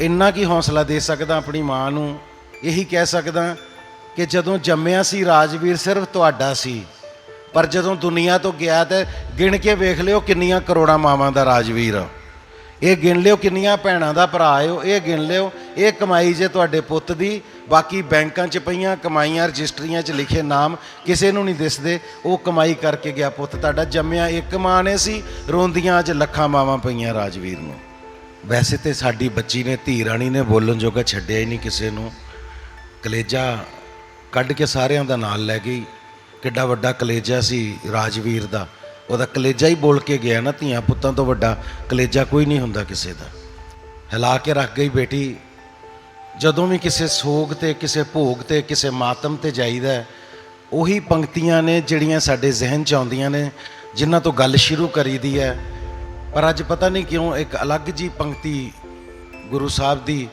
ਇੰਨਾ ਕੀ ਹੌਸਲਾ ਦੇ ਸਕਦਾ ਆਪਣੀ ਮਾਂ ਨੂੰ? ਇਹੀ ਕਹਿ ਸਕਦਾ ਕਿ ਜਦੋਂ ਜੰਮਿਆ ਸੀ ਰਾਜਵੀਰ ਸਿਰਫ ਤੁਹਾਡਾ ਸੀ, ਪਰ ਜਦੋਂ ਦੁਨੀਆ ਤੋਂ ਗਿਆ ਤੇ ਗਿਣ ਕੇ ਵੇਖ ਲਿਓ ਕਿੰਨੀਆਂ ਕਰੋੜਾਂ ਮਾਵਾਂ ਦਾ ਰਾਜਵੀਰ। ਇਹ ਗਿਣ ਲਿਓ ਕਿੰਨੀਆਂ ਭੈਣਾਂ ਦਾ ਭਰਾ ਹੋ ਇਹ ਗਿਣ ਲਿਓ, ਇਹ ਕਮਾਈ ਜੇ ਤੁਹਾਡੇ ਪੁੱਤ ਦੀ, ਬਾਕੀ ਬੈਂਕਾਂ 'ਚ ਪਈਆਂ ਕਮਾਈਆਂ ਰਜਿਸਟਰੀਆਂ 'ਚ ਲਿਖੇ ਨਾਮ ਕਿਸੇ ਨੂੰ ਨਹੀਂ ਦਿਸਦੇ, ਉਹ ਕਮਾਈ ਕਰਕੇ ਗਿਆ ਪੁੱਤ। ਤੁਹਾਡਾ ਜੰਮਿਆ ਇੱਕ ਮਾਂ ਨੇ ਸੀ, ਰੋਂਦੀਆਂ ਅੱਜ ਲੱਖਾਂ ਮਾਵਾਂ ਪਈਆਂ ਰਾਜਵੀਰ ਨੂੰ। ਵੈਸੇ ਤੇ ਸਾਡੀ ਬੱਚੀ ਨੇ, ਧੀ ਰਾਣੀ ਨੇ ਬੋਲਣ ਜੋਗਾ ਛੱਡਿਆ ਹੀ ਨਹੀਂ ਕਿਸੇ ਨੂੰ। ਕਲੇਜਾ ਕੱਢ ਕੇ ਸਾਰਿਆਂ ਦਾ ਨਾਲ ਲੈ ਗਈ। ਕਿੱਡਾ ਵੱਡਾ ਕਲੇਜਾ ਸੀ ਰਾਜਵੀਰ ਦਾ। ਉਹਦਾ ਕਲੇਜਾ ਹੀ ਬੋਲ ਕੇ ਗਿਆ ਨਾ ਧੀਆਂ ਪੁੱਤਾਂ ਤੋਂ ਵੱਡਾ। ਕਲੇਜਾ ਕੋਈ ਨਹੀਂ ਹੁੰਦਾ ਕਿਸੇ ਦਾ। ਹਿਲਾ ਕੇ ਰੱਖ ਗਈ ਬੇਟੀ। ਜਦੋਂ ਵੀ ਕਿਸੇ ਸੋਗ ਤੇ, ਕਿਸੇ ਭੋਗ ਤੇ, ਕਿਸੇ ਮਾਤਮ ਤੇ ਜਾਈਦਾ ਉਹੀ ਪੰਕਤੀਆਂ ਨੇ ਜਿਹੜੀਆਂ ਸਾਡੇ ਜ਼ਿਹਨ 'ਚ ਆਉਂਦੀਆਂ ਨੇ, ਜਿਨ੍ਹਾਂ ਤੋਂ ਗੱਲ ਸ਼ੁਰੂ ਕਰੀਦੀ ਹੈ। ਪਰ ਅੱਜ ਪਤਾ ਨਹੀਂ ਕਿਉਂ ਇੱਕ ਅਲੱਗ ਜੀ ਪੰਕਤੀ ਗੁਰੂ ਸਾਹਿਬ ਦੀ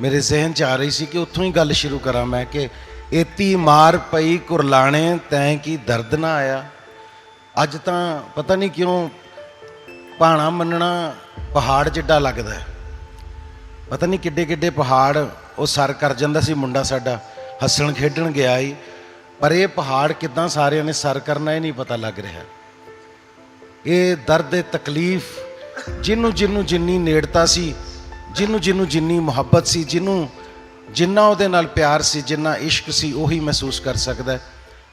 ਮੇਰੇ ਜ਼ਿਹਨ 'ਚ ਆ ਰਹੀ ਸੀ ਕਿ ਉੱਥੋਂ ਹੀ ਗੱਲ ਸ਼ੁਰੂ ਕਰਾਂ ਮੈਂ ਕਿ ਏਤੀ ਮਾਰ ਪਈ ਕੁਰਲਾਣੇ, ਤੈਂ ਕੀ ਦਰਦ ਨਾ ਆਇਆ। ਅੱਜ ਤਾਂ ਪਤਾ ਨਹੀਂ ਕਿਉਂ ਭਾਣਾ ਮੰਨਣਾ ਪਹਾੜ ਜਿੱਡਾ ਲੱਗਦਾ ਪਤਾ ਨਹੀਂ ਕਿੱਡੇ ਕਿੱਡੇ ਪਹਾੜ ਉਹ ਸਰ ਕਰ ਜਾਂਦਾ ਸੀ ਮੁੰਡਾ ਸਾਡਾ, ਹੱਸਣ ਖੇਡਣ ਗਿਆ ਹੀ ਪਰ ਇਹ ਪਹਾੜ ਕਿਦਾਂ ਸਾਰਿਆਂ ਨੇ ਸਰ ਕਰਨਾ ਇਹ ਨਹੀਂ ਪਤਾ ਲੱਗ ਰਿਹਾ। ਇਹ ਦਰਦ ਇਹ ਤਕਲੀਫ ਜਿਹਨੂੰ ਜਿਹਨੂੰ ਜਿੰਨੀ ਨੇੜਤਾ ਸੀ ਜਿਹਨੂੰ ਜਿਹਨੂੰ ਜਿੰਨੀ ਮੁਹੱਬਤ ਸੀ ਜਿਹਨੂੰ ਜਿੰਨਾ ਉਹਦੇ ਨਾਲ ਪਿਆਰ ਸੀ, ਜਿੰਨਾ ਇਸ਼ਕ ਸੀ, ਉਹੀ ਮਹਿਸੂਸ ਕਰ ਸਕਦਾ ਹੈ।